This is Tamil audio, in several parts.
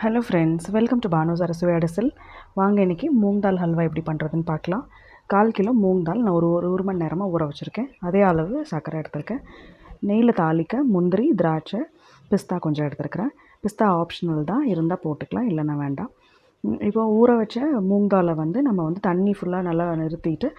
ஹலோ ஃப்ரெண்ட்ஸ் வெல்கம் டு பானோஸ் அரசு அடசல் வாங்க இன்றைக்கி மூங் தால் ஹல்வா எப்படி பண்ணுறதுன்னு பார்க்கலாம். கால் கிலோ மூங் தால் நான் ஒரு ஒரு ஒரு மணி நேரமாக ஊற வச்சுருக்கேன். அதே அளவு சர்க்கரை எடுத்திருக்கேன். நெய்யில் தாளிக்க முந்திரி திராட்சை பிஸ்தா கொஞ்சம் எடுத்துருக்கிறேன். பிஸ்தா ஆப்ஷனல் தான் இருந்தால் போட்டுக்கலாம் இல்லைன்னா வேண்டாம். இப்போ ஊற வச்ச மூங் தாலை வந்து நம்ம வந்து தண்ணி ஃபுல்லாக நல்லா நிறுத்திட்டு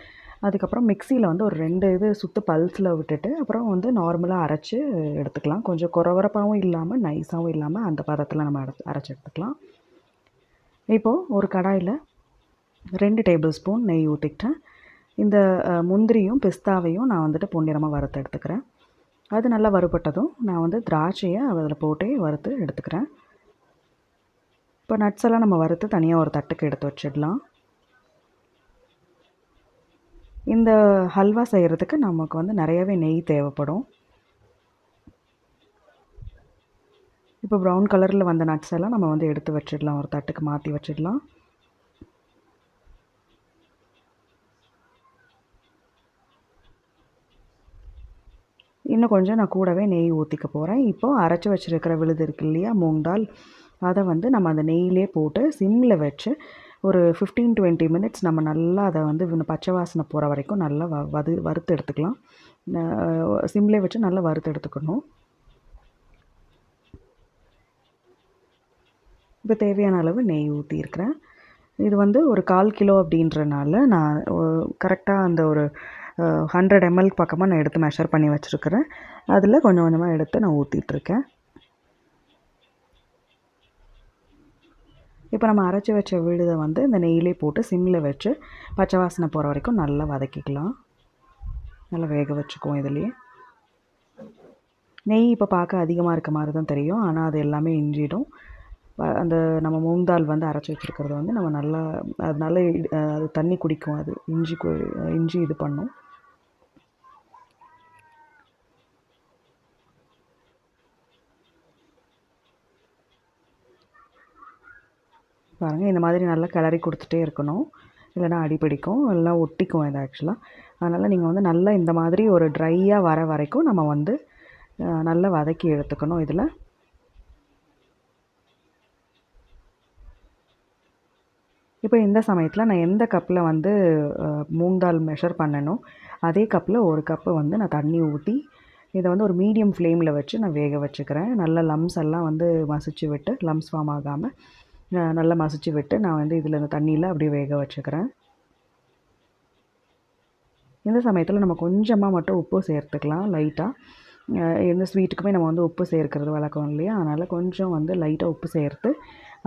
அதுக்கப்புறம் மிக்சியில் வந்து ஒரு ரெண்டு இது சுற்று பல்ஸில் விட்டுட்டு அப்புறம் வந்து நார்மலாக அரைச்சி எடுத்துக்கலாம். கொஞ்சம் குறவரப்பாகவும் இல்லாமல் நைஸாகவும் இல்லாமல் அந்த பதத்தில் நம்ம அரைச்சி அரைச்சி எடுத்துக்கலாம். இப்போது ஒரு கடாயில் ரெண்டு டேபிள் ஸ்பூன் நெய் ஊற்றிக்கிட்டேன் இந்த முந்திரியும் பிஸ்தாவையும் நான் வந்துட்டு பொன்னிறமாக வறுத்து எடுத்துக்கிறேன். அது நல்லா வறுபட்டதும் நான் வந்து திராட்சையை அதில் போட்டே வறுத்து எடுத்துக்கிறேன். இப்போ நட்ஸ் எல்லாம் நம்ம வறுத்து தனியாக ஒரு தட்டுக்கு எடுத்து வச்சிடலாம். இந்த ஹல்வா செய்கிறதுக்கு நமக்கு வந்து நிறையவே நெய் தேவைப்படும். இப்போ ப்ரௌன் கலரில் வந்த நட்ஸ் எல்லாம் நம்ம வந்து எடுத்து வச்சிடலாம். ஒரு தட்டுக்கு மாற்றி வச்சிடலாம். இன்னும் கொஞ்சம் நான் கூடவே நெய் ஊற்றிக்க போகிறேன் இப்போது அரைச்சி வச்சுருக்கிற விழுது இருக்கு இல்லையா மூங் தால் அதை வந்து நம்ம அந்த நெய்யிலே போட்டு சிம்மில் வச்சு ஒரு ஃபிஃப்டீன் டுவெண்ட்டி மினிட்ஸ் நம்ம நல்லா அதை வந்து பச்சை வாசனை போகிற வரைக்கும் நல்லா வ வது வறுத்து எடுத்துக்கலாம். சிம்லே வச்சு நல்லா வறுத்து எடுத்துக்கணும். இப்போ தேவையான அளவு நெய் ஊற்றிருக்கிறேன் இது வந்து ஒரு கால் கிலோ அப்படின்றனால நான் கரெக்டாக அந்த ஒரு ஹண்ட்ரட் எம்எல் பக்கமாக நான் எடுத்து மெஷர் பண்ணி வச்சுருக்கிறேன். அதில் கொஞ்சம் கொஞ்சமாக எடுத்து நான் ஊற்றிட்டுருக்கேன் இப்போ நம்ம அரைச்சி வச்ச விழுதை வந்து இந்த நெய்யிலே போட்டு சிம்மில் வச்சு பச்சை வாசனை போகிற வரைக்கும் நல்லா வதக்கிக்கலாம். நல்லா வேக வச்சுக்குவோம் இதுலேயே. நெய் இப்போ பார்க்க அதிகமாக இருக்க மாதிரி தான் தெரியும். ஆனால் அது எல்லாமே இஞ்சிடும் அந்த நம்ம மூந்தால் வந்து அரைச்சி வச்சுருக்கிறது வந்து நம்ம நல்லா அதனால அது தண்ணி குடிக்கும். அது இஞ்சி இஞ்சி இது பண்ணும். பாருங்கள் இந்த மாதிரி நல்லா கிளறி கொடுத்துட்டே இருக்கணும். இல்லைனா அடிப்பிடிக்கும் இல்லைனா ஒட்டிக்கும் இது ஆக்சுவலாக அதனால் நீங்கள் வந்து நல்லா இந்த மாதிரி ஒரு ட்ரையாக வர வரைக்கும் நம்ம வந்து நல்லா வதக்கி எடுத்துக்கணும் இதில். இப்போ இந்த சமயத்தில் நான் எந்த கப்பில் வந்து மூங்கால் மெஷர் பண்ணணும் அதே கப்பில் ஒரு கப்பு வந்து நான் தண்ணி ஊற்றி இதை வந்து ஒரு மீடியம் ஃப்ளேமில் வச்சு நான் வேக வச்சுக்கிறேன். நல்ல லம்ஸ் எல்லாம் வந்து மசிச்சு விட்டு லம்ஸ் ஃபார்ம் ஆகாமல் நல்லா மசிச்சு விட்டு நான் வந்து இதில் இந்த தண்ணியில் அப்படியே வேக வச்சுக்கிறேன். இந்த சமயத்தில் நம்ம கொஞ்சமாக மட்டும் உப்பு சேர்த்துக்கலாம் லைட்டாக எந்த ஸ்வீட்டுக்குமே நம்ம வந்து உப்பு சேர்க்கிறது வழக்கம் இல்லையா? அதனால் கொஞ்சம் வந்து லைட்டாக உப்பு சேர்த்து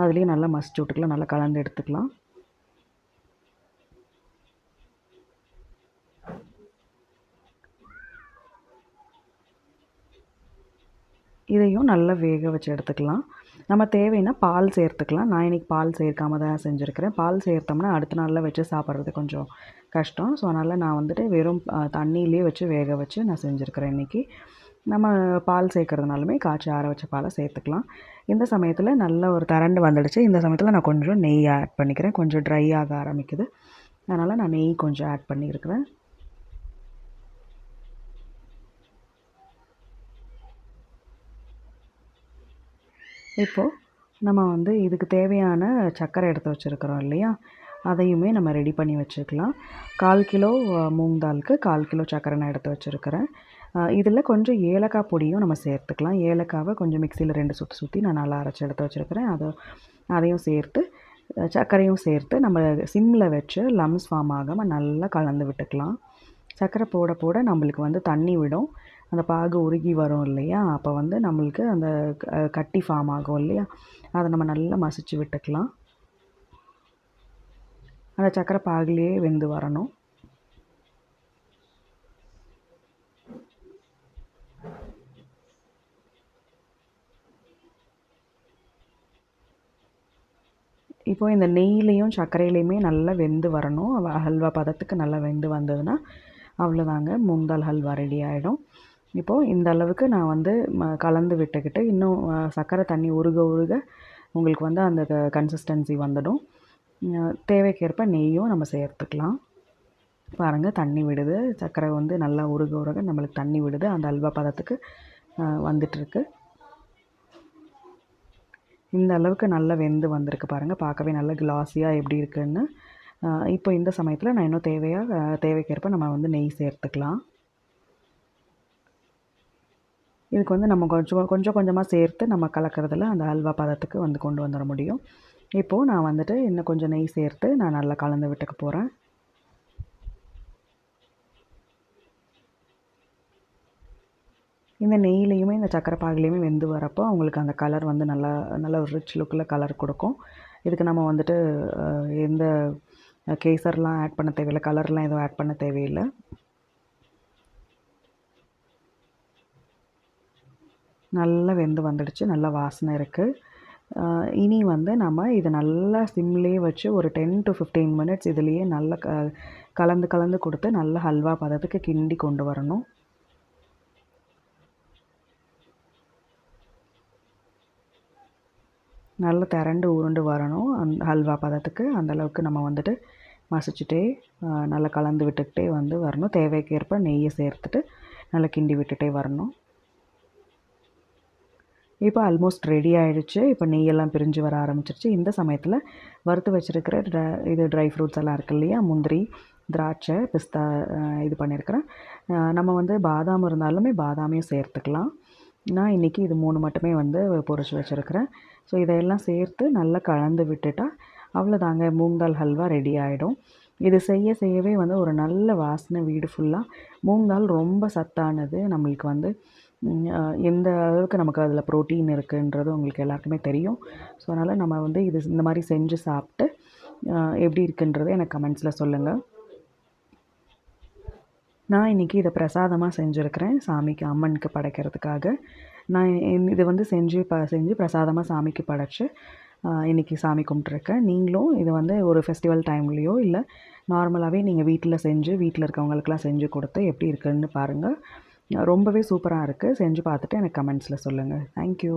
அதுலேயும் நல்லா மசிச்சு விட்டுக்கலாம் நல்லா கலந்து எடுத்துக்கலாம். இதையும் நல்லா வேக வச்சு எடுத்துக்கலாம். நம்ம தேவைன்னா பால் சேர்த்துக்கலாம். நான் இன்றைக்கி பால் சேர்க்காம தான் செஞ்சுருக்கிறேன். பால் சேர்த்தோம்னா அடுத்த நாளில் வச்சு சாப்பிட்றது கொஞ்சம் கஷ்டம். ஸோ அதனால் நான் வந்துட்டு வெறும் தண்ணியிலே வச்சு வேக வச்சு நான் செஞ்சுருக்கிறேன் இன்றைக்கி நம்ம பால் சேர்க்குறதுனாலுமே காய்ச்சி ஆற வச்ச பாலை சேர்த்துக்கலாம். இந்த சமயத்தில் நல்ல ஒரு தரண்டு வந்துடுச்சு. இந்த சமயத்தில் நான் கொஞ்சம் நெய் ஆட் பண்ணிக்கிறேன். கொஞ்சம் ட்ரை ஆக ஆரம்பிக்குது. அதனால் நான் நெய் கொஞ்சம் ஆட் பண்ணியிருக்கிறேன். இப்போது நம்ம வந்து இதுக்கு தேவையான சர்க்கரை எடுத்து வச்சுருக்குறோம் இல்லையா? அதையுமே நம்ம ரெடி பண்ணி வச்சுக்கலாம். கால் கிலோ மூங் தாலுக்கு கால் கிலோ சர்க்கரை நான் எடுத்து வச்சுருக்கிறேன். இதில் கொஞ்சம் ஏலக்காய் பொடியும் நம்ம சேர்த்துக்கலாம். ஏலக்காவை கொஞ்சம் மிக்சியில் ரெண்டு சுற்றி சுற்றி நான் நல்லா அரைச்சி எடுத்து வச்சுருக்கிறேன். அதை அதையும் சேர்த்து சர்க்கரையும் சேர்த்து நம்ம சிம்மில் வச்சு லம்ஸ் ஃபார்ம் ஆகாமல் நல்லா கலந்து விட்டுக்கலாம். சர்க்கரை போட போட நம்மளுக்கு வந்து தண்ணி விடும். அந்த பாகு உருகி வரும் இல்லையா? அப்போ வந்து நம்மளுக்கு அந்த கட்டி ஃபார்ம் ஆகும் இல்லையா? அதை நம்ம நல்லா மசிச்சு விட்டுக்கலாம். அந்த சக்கரை பாகுலேயே வெந்து வரணும். இப்போது இந்த நெய்லேயும் சர்க்கரையிலையுமே நல்லா வெந்து வரணும். ஹல்வா பதத்துக்கு நல்லா வெந்து வந்ததுன்னா அவ்வளோதாங்க முந்தால் ஹல்வா ரெடி ஆகிடும் இப்போது இந்த அளவுக்கு நான் வந்து ம கலந்து விட்டுக்கிட்டு இன்னும் சர்க்கரை தண்ணி உருக உருக உங்களுக்கு வந்து அந்த க கன்சிஸ்டன்சி வந்துடும். தேவைக்கேற்ப நெய்யும் நம்ம சேர்த்துக்கலாம். பாருங்கள் தண்ணி விடுது. சர்க்கரை வந்து நல்லா உருக உருக நம்மளுக்கு தண்ணி விடுது. அந்த அல்வா பதத்துக்கு வந்துட்டுருக்கு. இந்த அளவுக்கு நல்லா வெந்து வந்திருக்கு பாருங்கள் பார்க்கவே நல்லா கிளாஸியாக எப்படி இருக்குன்னு. இப்போ இந்த சமயத்தில் நான் இன்னும் தேவையாக தேவைக்கேற்ப நம்ம வந்து நெய் சேர்த்துக்கலாம். இதுக்கு வந்து நம்ம கொஞ்சம் கொஞ்சம் கொஞ்சமாக சேர்த்து நம்ம கலக்கிறதுல அந்த அல்வா பதத்துக்கு வந்து கொண்டு வந்துட முடியும். இப்போது நான் வந்துட்டு இன்னும் கொஞ்சம் நெய் சேர்த்து நான் நல்லா கலந்து விட்டுக்க போகிறேன் இந்த நெய்லேயுமே இந்த சக்கரை பாகுலேயுமே வெந்து வரப்போ அவங்களுக்கு அந்த கலர் வந்து நல்லா நல்ல ஒரு ரிச் லுக்கில் கலர் கொடுக்கும். இதுக்கு நம்ம வந்துட்டு எந்த கேசர்லாம் ஆட் பண்ண தேவையில்லை கலர்லாம் எதுவும் ஆட் பண்ண தேவையில்லை. நல்லா வெந்து வந்துடுச்சு நல்லா வாசனை இருக்குது இனி வந்து நம்ம இதை நல்லா சிம்லேயே வச்சு ஒரு டென் டு ஃபிஃப்டீன் மினிட்ஸ் இதுலேயே நல்லா க கலந்து கலந்து கொடுத்து நல்லா ஹல்வா பதத்துக்கு கிண்டி கொண்டு வரணும். நல்லா திரண்டு உருண்டு வரணும் அந் ஹல்வா பதத்துக்கு. அந்தளவுக்கு நம்ம வந்துட்டு மசிச்சுட்டே நல்லா கலந்து விட்டுக்கிட்டே வந்து வரணும். தேவைக்கேற்ப நெய்யை சேர்த்துட்டு நல்லா கிண்டி விட்டுகிட்டே வரணும். இப்போ ஆல்மோஸ்ட் ரெடி ஆகிடுச்சு இப்போ நெய்யெல்லாம் பிரிஞ்சு வர ஆரம்பிச்சிருச்சு. இந்த சமயத்தில் வறுத்து வச்சுருக்கிற ட்ரை இது ட்ரை ஃப்ரூட்ஸ் எல்லாம் இருக்கு இல்லையா? முந்திரி திராட்சை பிஸ்தா இது பண்ணியிருக்கிறேன் நம்ம வந்து பாதாம் இருந்தாலுமே பாதாமையும் சேர்த்துக்கலாம். நான் இன்றைக்கி இது மூணு மட்டுமே வந்து பொறிச்சு வச்சுருக்கிறேன். ஸோ இதையெல்லாம் சேர்த்து நல்லா கலந்து விட்டுட்டால் அவ்வளோதாங்க. மூங்கால் ஹல்வா ரெடி ஆகிடும் இது செய்ய செய்யவே வந்து ஒரு நல்ல வாசனை வீடு ஃபுல்லாக மூங்கால் ரொம்ப சத்தானது. நம்மளுக்கு வந்து எந்த அளவுக்கு நமக்கு அதில் ப்ரோட்டீன் இருக்குன்றது உங்களுக்கு எல்லாருக்குமே தெரியும். ஸோ அதனால் நம்ம வந்து இது இந்த மாதிரி செஞ்சு சாப்பிட்டு எப்படி இருக்குன்றதை எனக்கு கமெண்ட்ஸில் சொல்லுங்கள் நான் இன்றைக்கி இதை பிரசாதமாக செஞ்சுருக்கிறேன் சாமிக்கு அம்மனுக்கு படைக்கிறதுக்காக. நான் இதை வந்து செஞ்சு ப செஞ்சு பிரசாதமாக சாமிக்கு படைச்சி இன்றைக்கி சாமி கும்பிட்ருக்கேன் நீங்களும் இது வந்து ஒரு ஃபெஸ்டிவல் டைம்லேயோ இல்லை நார்மலாகவே நீங்கள் வீட்டில் செஞ்சு வீட்டில் இருக்கவங்களுக்கெல்லாம் செஞ்சு கொடுத்து எப்படி இருக்குதுன்னு பாருங்கள் ரொம்பவே சூப்பராக இருக்குது செஞ்சு பார்த்துட்டு எனக்கு கமெண்ட்ஸில் சொல்லுங்கள் தேங்க்யூ